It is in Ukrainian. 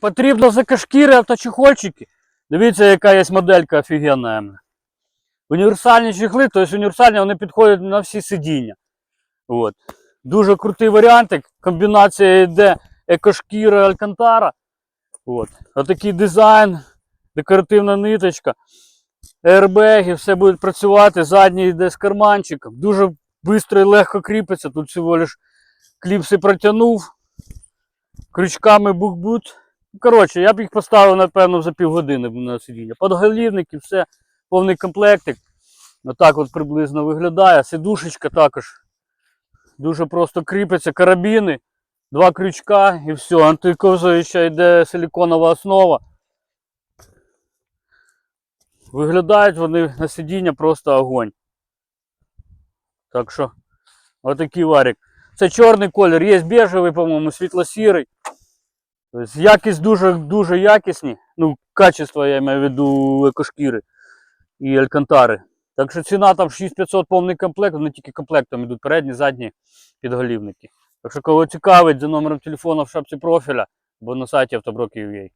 потрібно закашкіри авточехольчики. Дивіться, яка є моделька офігенна. Універсальні чехли, тобто універсальні, вони підходять на всі сидіння. От. Дуже крутий варіантик. Комбінація йде екошкіра Алькантара. От. Отакий дизайн, декоративна ниточка, аербеги, все буде працювати. Задній йде з карманчиком. Дуже швидко і легко кріпиться. Тут всього лиш кліпси протягнув. Крючками бук-бут. Коротше, я б їх поставив, напевно, за півгодини на сидіння. Подголівники, все, повний комплектик. Отак от приблизно виглядає. Сидушечка також дуже просто кріпиться. Карабіни, два крючка і все. Антиковзуюча йде силіконова основа. Виглядають вони на сидіння просто огонь. Так що, отакий варік. Це чорний колір, є бежевий, по-моєму, світло-сірий. Тобто якість дуже, дуже якісні. Ну, качество я маю в виду екошкіри і алькантари. Так що ціна там 6500 повний комплект, вони тільки комплектом йдуть передні, задні підголівники. Так що кого цікавить за номером телефону в шапці профіля або на сайті автоброків.ua.